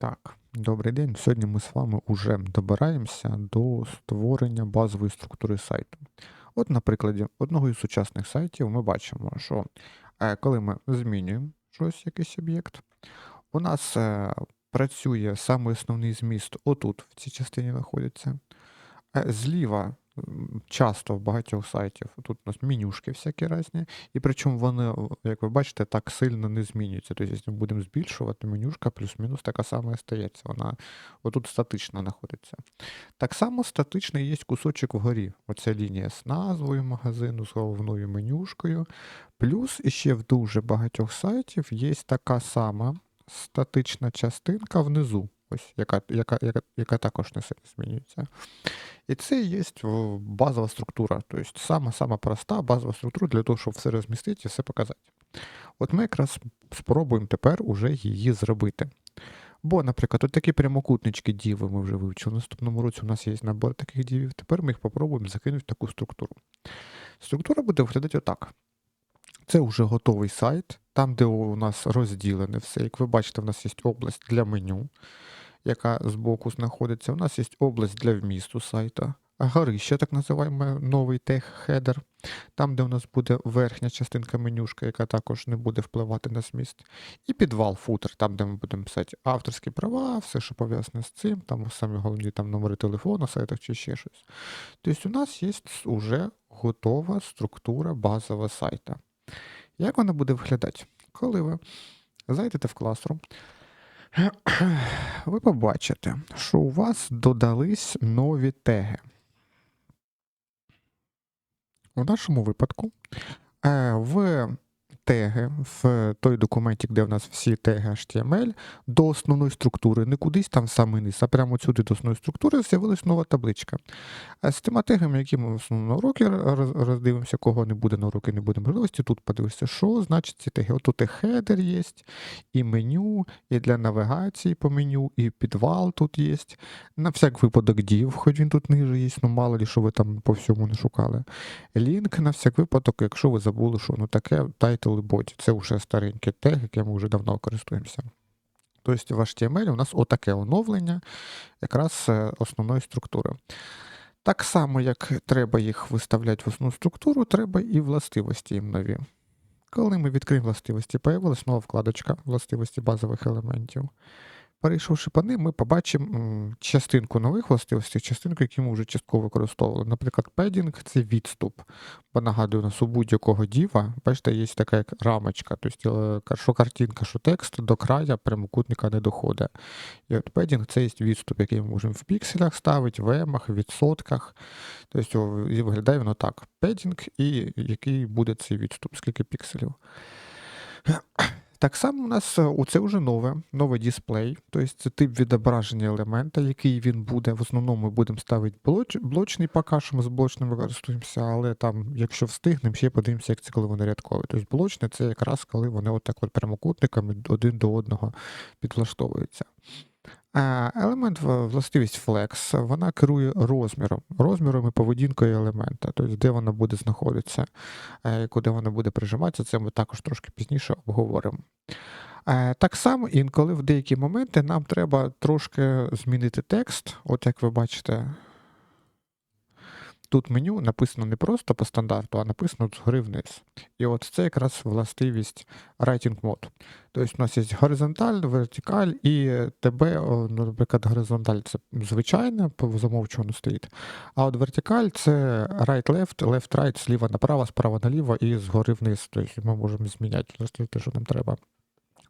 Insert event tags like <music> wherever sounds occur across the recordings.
Так, добрий день. Сьогодні ми з вами вже добираємося до створення базової структури сайту. От, на прикладі одного із сучасних сайтів ми бачимо, що е, коли ми змінюємо щось, якийсь об'єкт, у нас е, працює саме основний зміст отут, в цій частині знаходиться. Е, Зліва часто в багатьох сайтів тут у нас менюшки всякі різні, і причому вони, як ви бачите, так сильно не змінюються. Тобто, якщо ми будемо збільшувати, менюшка плюс-мінус така сама стається. Вона отут статично знаходиться. Так само статичний є кусочок вгорі. Оця лінія з назвою магазину, з головною менюшкою. Плюс іще в дуже багатьох сайтів є така сама статична частинка внизу. Ось, яка, яка, яка, яка також не сильно змінюється. І це є базова структура, тобто сама-сама проста базова структура для того, щоб все розмістити і все показати. От ми якраз спробуємо тепер уже її зробити. Бо, наприклад, от такі прямокутнички діви ми вже вивчили. В наступному році у нас є набор таких дівів. Тепер ми їх попробуємо закинути в таку структуру. Структура буде виглядати отак. Це вже готовий сайт, там, де у нас розділене все. Як ви бачите, у нас є область для меню, яка збоку знаходиться. У нас є область для вмісту сайта, горище, так називаємо новий тег-хедер, там, де у нас буде верхня частинка менюшка, яка також не буде впливати на зміст. І підвал, футер, там, де ми будемо писати авторські права, все, що пов'язане з цим, там самі головні там, номери телефону, сайтах чи ще щось. Тобто у нас є вже готова структура базового сайта. Як вона буде виглядати? Коли ви зайдете в Classroom, <clears throat> ви побачите, що у вас додались нові теги. У нашому випадку е, в теги, в той документі, де в нас всі теги HTML, до основної структури, не кудись там в самий низ, а прямо сюди до основної структури з'явилась нова табличка. А з тими тегами, які ми в основному на уроки роздивимося, кого не буде на уроки, не буде можливості, тут подивишся, що значить ці теги. От тут і хедер є, і меню, і для навігації по меню, і підвал тут є. На всяк випадок div, хоч він тут ниже є, ну мало ли, що ви там по всьому не шукали. Лінк на всяк випадок, якщо ви забули, що ну таке title і. Це вже старенький тег, яким ми вже давно користуємося. Тобто в HTML у нас отаке оновлення якраз е, основної структури. Так само, як треба їх виставляти в основну структуру, треба і властивості їм нові. Коли ми відкриємо властивості, появилась нова вкладочка властивості базових елементів. Перейшовши по ним, ми побачимо частинку нових властивостей, частинку, які ми вже частково використовували. Наприклад, педінг це відступ. Бо нагадую, у нас у будь-якого діва, бачите, є така як рамочка, тобто е, що картинка, що текст до края прямокутника не доходить. І от педінг це є відступ, який ми можемо в пікселях ставити, в емах, відсотках. Тобто виглядає воно так. Педінг і який буде цей відступ, скільки пікселів. Так само у нас оце це вже нове, новий дисплей, тобто це тип відображення елемента, який він буде. В основному ми будемо ставити блоч, блочний поки що з блочним використовуємося, але там, якщо встигнемо, ще подивимося, як це коли вони рядкові. Тобто блочне це якраз коли вони отак от прямокутниками один до одного підлаштовуються. Елемент властивість Flex, вона керує розміром, розміром і поведінкою елемента, тобто де вона буде знаходитися, е, куди вона буде прижиматися, це ми також трошки пізніше обговоримо. Е, Так само інколи в деякі моменти нам треба трошки змінити текст, от як ви бачите. Тут меню написано не просто по стандарту, а написано згори вниз. І от це якраз властивість Writing Mode. Тобто у нас є горизонталь, вертикаль і ТБ, ну, наприклад, горизонталь це звичайне, по замовчуванню стоїть. А от вертикаль це right-left, left-right, зліва направо, справа наліво і згори вниз. Тобто ми можемо зміняти те, що нам треба.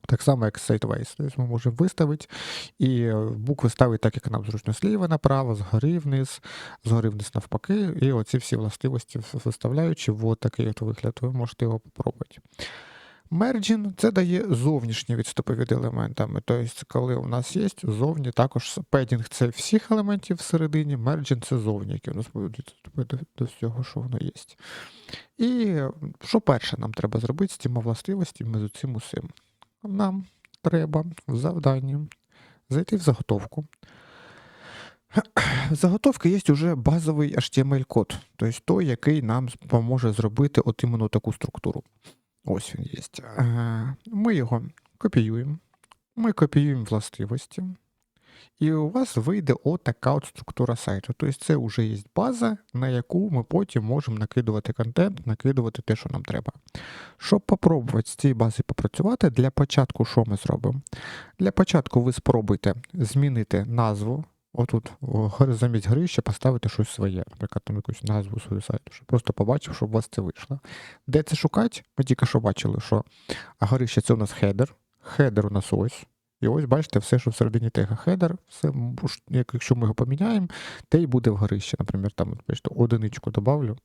Так само, як sideways. Тобто ми можемо виставити і букви ставити так, як нам зручно зліва направо, згори вниз, згори вниз навпаки. І оці всі властивості виставляючи в такий от вигляд, ви можете його попробувати. Merging це дає зовнішні відступи від елементами. Тобто, коли у нас є зовні, також педінг це всіх елементів всередині, merging це зовні, які у нас будуть до, до всього, що воно є. І що перше нам треба зробити з цими властивостями, з цим усім? Нам треба в завданні зайти в заготовку. В заготовки є вже базовий HTML-код, тобто той, який нам допоможе зробити от іменно таку структуру. Ось він є. Е, Ми його копіюємо, Ми копіюємо властивості. І у вас вийде отака от структура сайту. Тобто це вже є база, на яку ми потім можемо накидувати контент, накидувати те, що нам треба. Щоб попробувати з цієї бази попрацювати, для початку що ми зробимо? Для початку ви спробуйте змінити назву. Отут замість гри ще поставити щось своє, наприклад, там якусь назву свого сайту, щоб просто побачив, щоб у вас це вийшло. Де це шукати? Ми тільки що бачили, що горище це у нас хедер. Хедер у нас ось. І ось бачите, все, що всередині тега хедер, все, як- якщо ми його поміняємо, те й буде в горище. Наприклад, там, бачите, одиничку добавлю,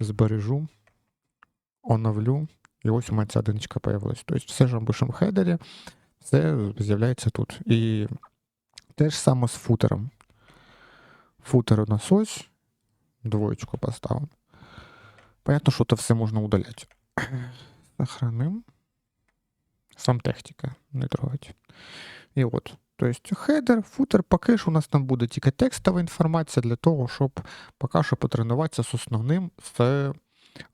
збережу, оновлю, і ось у мене ця одиничка появилась. Тобто все, що ми пишемо в хедері, все з'являється тут. І те ж саме з футером. Футер у нас ось, двоєчку поставимо. Понятно, що це все можна удаляти. Сохраним. Сам техніка, не трогать. І от. Тобто хедер, футер, поки що у нас там буде тільки текстова інформація для того, щоб поки що потренуватися з основним з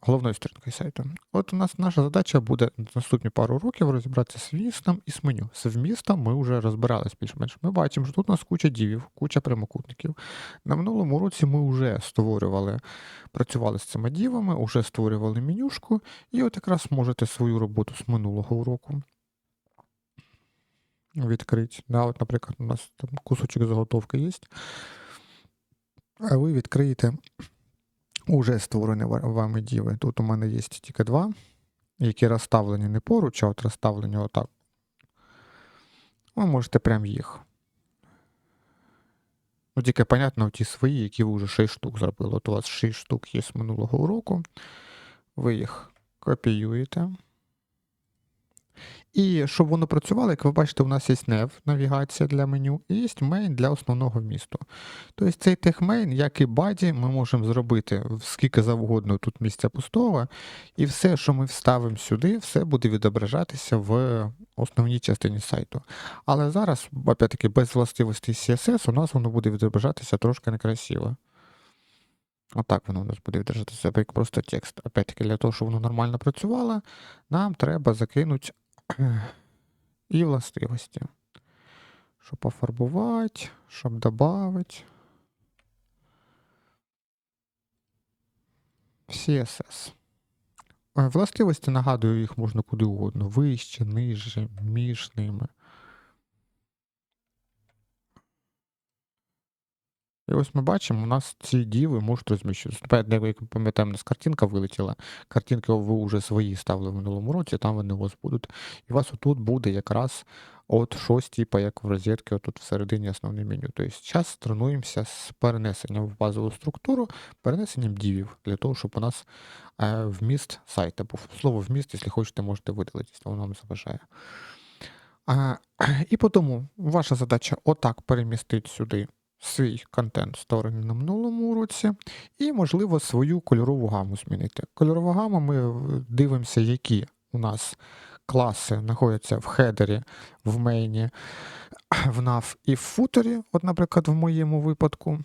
головною сторінкою сайту. От у нас наша задача буде наступні пару років розібратися з вмістом і з меню. З вмістом ми вже розбирались більш-менш. Ми бачимо, що тут у нас куча дівів, куча прямокутників. На минулому році ми вже створювали, працювали з цими дівами, вже створювали менюшку, і от якраз можете свою роботу з минулого уроку відкрити. Да, от, наприклад, у нас там кусочок заготовки є. А ви відкриєте уже створені вами діви. Тут у мене є тільки два, які розставлені не поруч, а от розставлені отак. Ви можете прям їх. Ну, тільки, понятно, ті свої, які ви вже 6 штук зробили. От у вас 6 штук є з минулого уроку. Ви їх копіюєте. І щоб воно працювало, як ви бачите, у нас є nav, навігація для меню, і є main для основного вмісту. Тобто цей техмейн, як і баді, ми можемо зробити скільки завгодно тут місця пустого, і все, що ми вставимо сюди, все буде відображатися в основній частині сайту. Але зараз, опять-таки, без властивостей CSS, у нас воно буде відображатися трошки некрасиво. Отак воно у нас буде відображатися, як просто текст. Опять-таки, для того, щоб воно нормально працювало, нам треба закинути <clears throat> і властивості. Щоб пофарбувати, щоб додати. CSS. Е, Властивості, нагадую, їх можна куди угодно. Вище, ниже, між ними. І ось ми бачимо, у нас ці діви можуть розміщуватися. Тепер, як ми пам'ятаємо, у нас картинка вилетіла. Картинки ви вже свої ставили в минулому році, там вони у вас будуть. І у вас отут буде якраз от щось, типу, як в розетці, отут всередині основне меню. Тобто зараз тренуємося з перенесенням в базову структуру, перенесенням дівів, для того, щоб у нас е, вміст сайта був. Слово вміст, якщо хочете, можете видалити, якщо воно вам заважає. А, <clears throat> і тому ваша задача отак перемістити сюди свій контент, створений на минулому уроці, і, можливо, свою кольорову гаму змінити. Кольорова гама, ми е, дивимося, які у нас класи знаходяться в хедері, в мейні, в nav і в футері, от, наприклад, в моєму випадку.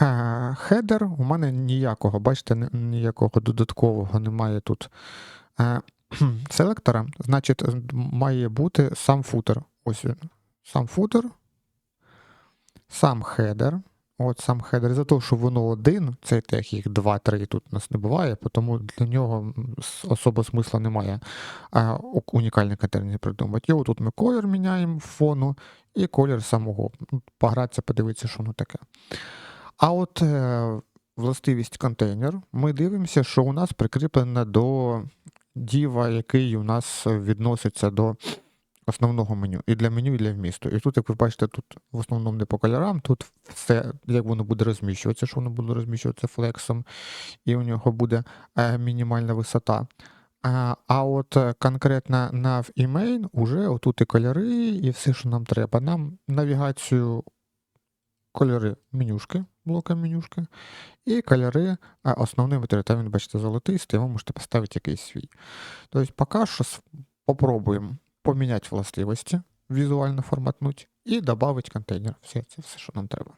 Е, Хедер у мене ніякого, бачите, ніякого додаткового немає тут е, селектора. Значить, має бути сам футер. Ось він. Сам футер, сам хедер. От сам хедер. За те, що воно один, цей тег, їх 2-3 тут у нас не буває, тому для нього особо смисла немає а, унікальний контент не придумати. І отут ми колір міняємо фону і колір самого. Погратися, подивитися, що воно таке. А от е, властивість контейнер, ми дивимося, що у нас прикріплено до діва, який у нас відноситься до основного меню. І для меню, і для вмісту. І тут, як ви бачите, тут в основному не по кольорам, тут все, як воно буде розміщуватися, що воно буде розміщуватися флексом, і у нього буде е, мінімальна висота. А, а от е, конкретно nav і main уже отут і кольори, і все, що нам треба. Нам навігацію кольори менюшки, блока менюшки, і кольори основний матеріал. Там він, бачите, золотистий, ви можете поставити якийсь свій. Тобто, поки що с- попробуємо поміняти властивості, візуально форматнути і додати контейнер. Все, це все, що нам треба.